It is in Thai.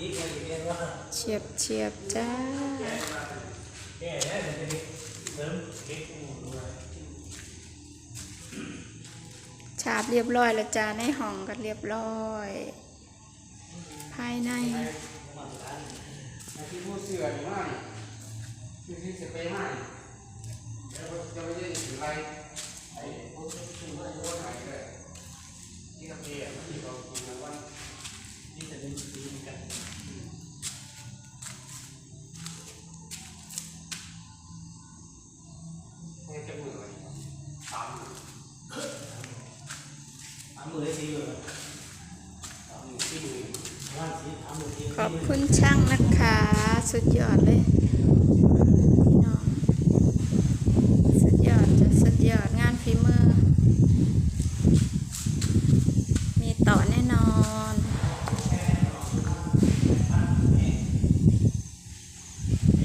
เฉียบเฉียบจ้าแก่แล้วจะได้เติมเล็กหมูด้วยฉาบเรียบร้อยแล้วจ้าในห้องก็เรียบร้อย ภายในที่พูดเสือนี่ว่านี่คือที่สเปมานี่แล้วจะไม่ได้ถืออะไร สามมือสามมือได้สีเลยสามมือที่มือว่นสีสามมือที่ขอบคุณช่างนะคะ สุดยอดเลย